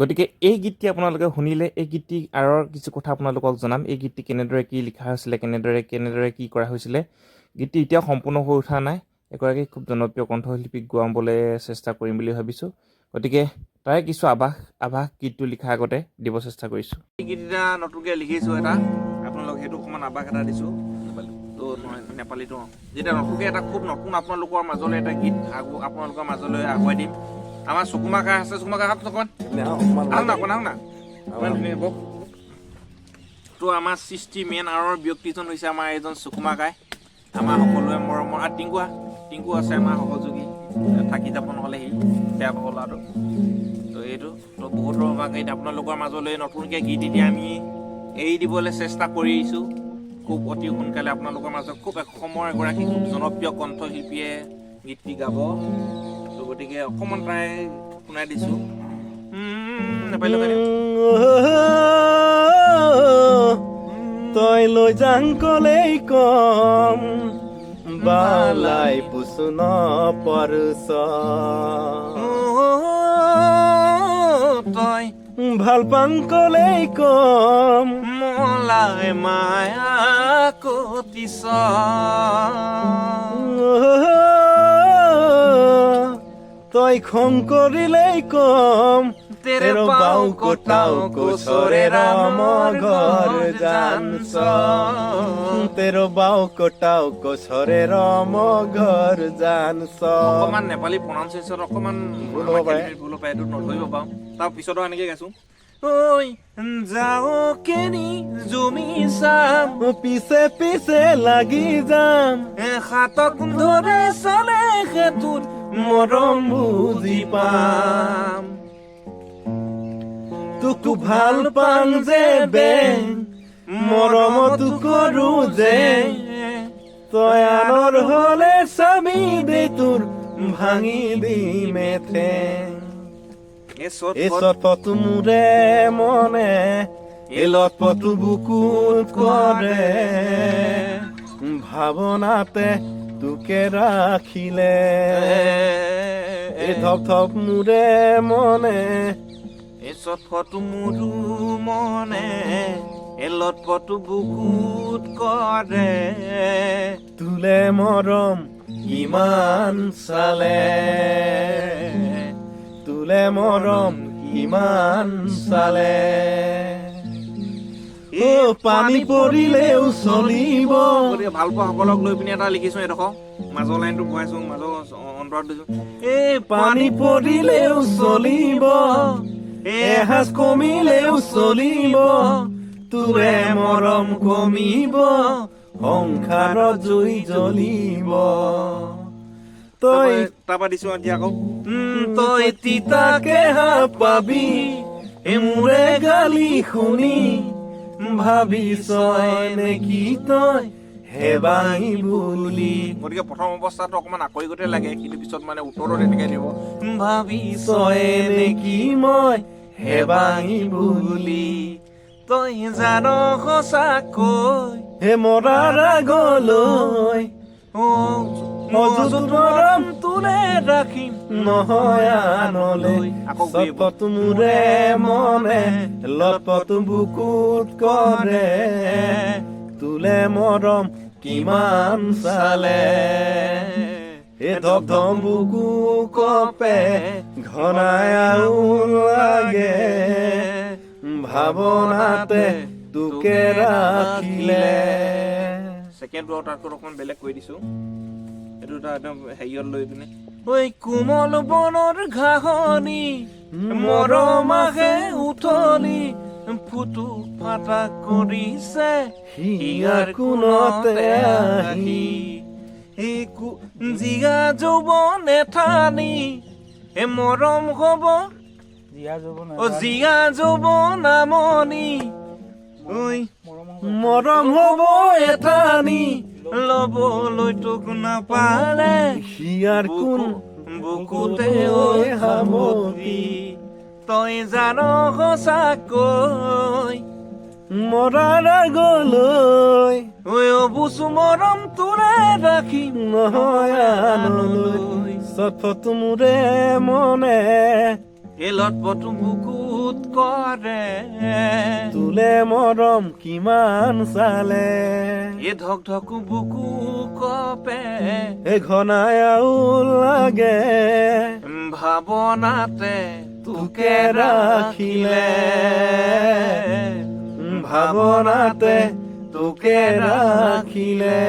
গতিকে এই গীতটি আপোনালোকে শুনিলে এই গীতটি আঁৰৰ কিছু কথা আপোনালোকক জনাম। এই গীতটি কেনেদৰে কি লিখা হৈছিলে কেনেদৰে কেনেদৰে কি কৰা হৈছিলে গীতটি এতিয়াও সম্পূৰ্ণ হৈ উঠা নাই। এগৰাকী খুব জনপ্ৰিয় কণ্ঠশিল্পীক গোৱাবলৈ চেষ্টা কৰিম বুলি ভাবিছোঁ। গতিকে তাৰে কিছু আভাস আভাস গীতটো লিখাৰ আগতে দিব চেষ্টা কৰিছোঁ। এই গীত এটা নতুনকৈ লিখিছোঁ এটা। আপোনালোক সেইটো অকণমান আভাস এটা দিছোঁ। তো নেপালীটো যেতিয়া নতুনকৈ এটা খুব নতুন আপোনালোকৰ মাজলৈ এটা গীত আগু আপোনালোকৰ মাজলৈ আগুৱাই দিম। আমাৰ চকুমা কাৰ আছে চকুমা কাৰ অকণমান। আহক না অকণ আহক না। ইমান ধুনীয়া বক তো আমাৰ সৃষ্টি মেইন আৰৰ ব্যক্তিজন হৈছে আমাৰ এজন চকুমা গাই আমাৰ সকলোৱে মৰমৰ আৰু টিংকুৱা টিংকু আছে আমাৰ সহযোগী। থাকি যাব নহ'লে সি বেয়া পাব ল'ৰাটো। তো এইটো তো বহুত ৰঙা গীত আপোনালোকৰ মাজলৈ নতুনকৈ গীত এতিয়া আমি এৰি দিবলৈ চেষ্টা কৰিছোঁ খুব অতি সোনকালে আপোনালোকৰ মাজত খুব অসমৰ এগৰাকী খুব জনপ্ৰিয় কণ্ঠশিল্পীয়ে গীতটি গাব। গতিকে অকণমান প্ৰায় শুনাই দিছোঁ। নাপাৰিলোঁ তই লৈ যাং কলেই কম বালাই পুচুন পৰছ। তই ভালো পাং কলেই কম। মলাই মায়া কতিছ তই খং কৰিলেই কম। তেরো পাও কোটাও ঘর ঘর জানস জানস তেরো বাউ কোটাও কোসরে রম ঘর জানস অকমান নেপালী প্ৰনাউন্সিয়েশ্যন অকমান ভুল হ'ব পাৰে। ভুল হ'ব পাৰে। এইটো নধৰিব পাৰোঁ। তাৰ পিছতো এনেকৈ গাইছোঁ ঐ যাও কেনি জুমি চাম। পিছে পিছে লাগি যাম। হাতত ধৰি চালে সেতুত মৰম বুজি পাম। তোক ভালো পাং যে বেং মৰমতো কৰো যে। তই আনৰ হলে স্বামী দে তোৰ ভাঙি দি মেথেং। এই চতপথ মোৰে মনে এই লতপথ বুকুত কৰে ভাৱনাতে তোকে ৰাখিলে এই ধপ ধপ মুরে মনে এ ফটো মুরু মনে এ ফটো বুকুত করে। তোলে মৰম ইমান চালে তোলে মৰম ইমান চালে অ পানী পৰিলেও চলিব। ভালো পোৱা সকলক লৈ পিনি এটা লিখিছোঁ এডোখৰ মাজৰ লাইনটো ভৰাইছোঁ মাজৰ অন্তৰত দিছোঁ। এই পানী পৰিলেও চলিব এসাঁজ কমিলেও চলিব তোৰে মৰম কমিব সংসাৰত জুই জ্বলিব। তই তাৰপৰা দিছোঁ এতিয়া আকৌ তই তিতাকে পাবি এ মোৰে গালি শুনি। ভাবিছ নেকি তই হেবাই বুলি। গতিকে প্ৰথম অৱস্থাটো অকণমান আকৰিগতে লাগে কিন্তু পিছত মানে উত্তৰটো তেনেকৈ দিব। ভাবিছ তই নেকি মই? হেবাই বুলি। তই জান সঁচাকৈ। হে মৰাৰ আগলৈ। মজুত মৰম তোলে ৰাখিম নহয় আনলৈ। আকৌ ঘূৰিব। চপত মোৰে মনে লপত বুকুত কৰে। তোলে মৰম কিমান চালে। এ ধপ ধম বুকু কপে ঘনাই আউল লাগে। ভাৱনাতে তোকে ৰাখিলে। ছেকেণ্ডটো তাতকৈ অকণমান বেলেগ কৰি দিছোঁ। এইটো এটা একদম হেৰিয়ত লৈ পিনে। ঐ কোমল বনৰ ঘাঁহনি মৰমাহে উঠলি ফুটু ফাটা কৰিছে হিয়াৰ কোণতে আহি। এই কু- জীয়া যৌৱন এঠানি এ মৰম হ'ব। অ জীয়া যৌৱন আমনি ঐ মৰম হ'ব। ল'বলৈ তোক নাপালে হিয়াৰ কোন বুকুতে সামৰি তই জান সঁচাকৈ মৰাৰ আগলৈ। ঐ বুচু মৰম তোৰে ৰাখিম নহয় আনলৈ চটফট মোৰে মনে। এই লটপটো বুকুত কৰে তোলে মৰম কিমান চালে এই ধক ধকু বুকু কপে। ঘনাই আউল লাগে। ভাৱনাতে তোকে ৰাখিলে ভাৱনাতে তোকে ৰাখিলে